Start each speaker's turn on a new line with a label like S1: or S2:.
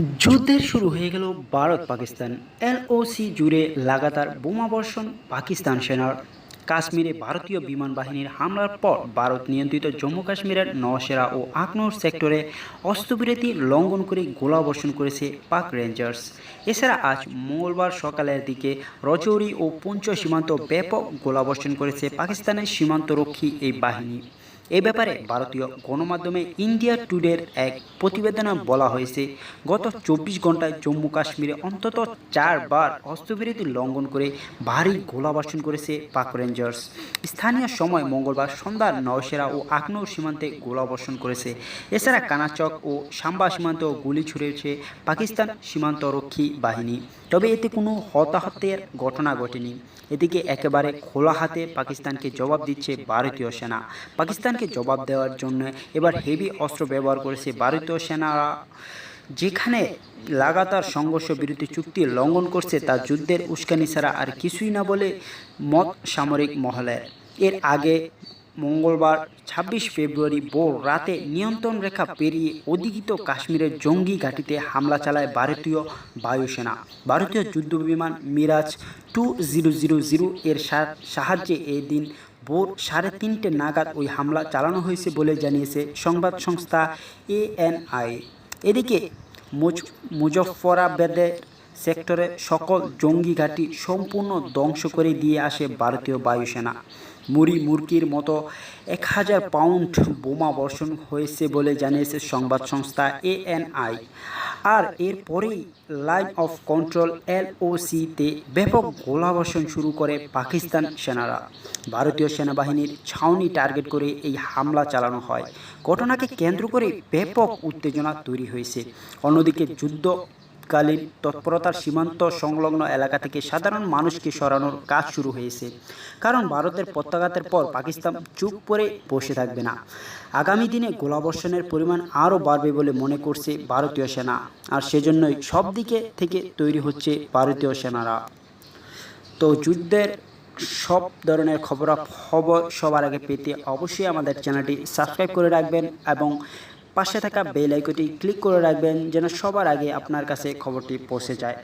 S1: যুদ্ধের শুরু হয়ে গেল ভারত পাকিস্তান। এলওসি জুড়ে লাগাতার বোমাবর্ষণ পাকিস্তান সেনার। কাশ্মীরে ভারতীয় বিমান বাহিনীর হামলার পর ভারত নিয়ন্ত্রিত জম্মু কাশ্মীরের নওশেরা ও আকনোর সেক্টরে অস্ত্রবিরতি লঙ্ঘন করে গোলাবর্ষণ করেছে পাক রেঞ্জার্স। এছাড়া আজ মঙ্গলবার সকালের দিকে রজৌরি ও পুঞ্চ সীমান্ত ব্যাপক গোলাবর্ষণ করেছে পাকিস্তানের সীমান্তরক্ষী এই বাহিনী। এ ব্যাপারে ভারতীয় গণমাধ্যমে ইন্ডিয়া টুডের এক প্রতিবেদনে বলা হয়েছে, গত চব্বিশ ঘন্টায় জম্মু কাশ্মীরে অন্তত চারবার অস্ত্রবিরতি লঙ্ঘন করে ভারী গোলাবর্ষণ করেছে পাক রেঞ্জার্স। স্থানীয় সময় মঙ্গলবার সন্ধ্যা নওশেরা ও আকনৌর সীমান্তে গোলাবর্ষণ করেছে। এছাড়া কানাচক ও সাম্বা সীমান্তেও গুলি ছুড়েছে পাকিস্তান সীমান্তরক্ষী বাহিনী। তবে এতে কোনো হতাহতের ঘটনা ঘটেনি। এদিকে একেবারে খোলা হাতে পাকিস্তানকে জবাব দিচ্ছে ভারতীয় সেনা। পাকিস্তানকে জবাব দেওয়ার জন্য এবার হেভি অস্ত্র ব্যবহার করেছে ভারতীয় সেনারা। যেখানে লাগাতার সংঘর্ষ বিরতি চুক্তি লঙ্ঘন করছে, তা যুদ্ধের উস্কানি ছাড়া আর কিছুই না বলে মত সামরিক মহলের এর আগে মঙ্গলবার ছাব্বিশ ফেব্রুয়ারি ভোর রাতে নিয়ন্ত্রণ রেখা পেরিয়ে অধিকৃত কাশ্মীরের জঙ্গি ঘাঁটিতে হামলা চালায় ভারতীয় বায়ুসেনা। ভারতীয় যুদ্ধ বিমান মিরাজ টু এর সাহায্যে এই দিন ভোর সাড়ে তিনটে নাগাদ ওই হামলা চালানো হয়েছে বলে জানিয়েছে সংবাদ সংস্থা এএনআই। এদিকে মুজ- মুজফ্ফরাবাদের সেক্টরে সকল জঙ্গি ঘাঁটি সম্পূর্ণ ধ্বংস করে দিয়ে আসে ভারতীয় বায়ুসেনা। মুড়ি, মুরগির মতো এক হাজার পাউন্ড বোমা বর্ষণ হয়েছে বলে জানিয়েছে সংবাদ সংস্থা এএনআই। আর এরপরেই লাইন অফ কন্ট্রোল এলওসিতে ব্যাপক গোলাবর্ষণ শুরু করে পাকিস্তান সেনারা। ভারতীয় সেনাবাহিনীর ছাউনি টার্গেট করে এই হামলা চালানো হয়। ঘটনাকে কেন্দ্র করে ব্যাপক উত্তেজনা তৈরি হয়েছে। অন্যদিকে যুদ্ধ কালীন তৎপরতার সীমান্ত সংলগ্ন এলাকা থেকে সাধারণ মানুষকে সরানোর কাজ শুরু হয়েছে। কারণ ভারতের প্রত্যাঘাতের পর পাকিস্তান চুপ করে বসে থাকবে না। আগামী দিনে গোলাবর্ষণের পরিমাণ আরও বাড়বে বলে মনে করছে ভারতীয় সেনা। আর সেজন্যই সব দিকে থেকে তৈরি হচ্ছে ভারতীয় সেনারা। তো যুদ্ধের সব ধরনের খবর খবর সবার আগে পেতে অবশ্যই আমাদের চ্যানেলটি সাবস্ক্রাইব করে রাখবেন এবং পাশে থাকা বেল আইকনটি ক্লিক করে রাখবেন যেন সবার আগে আপনার কাছে খবরটি পৌঁছে যায়।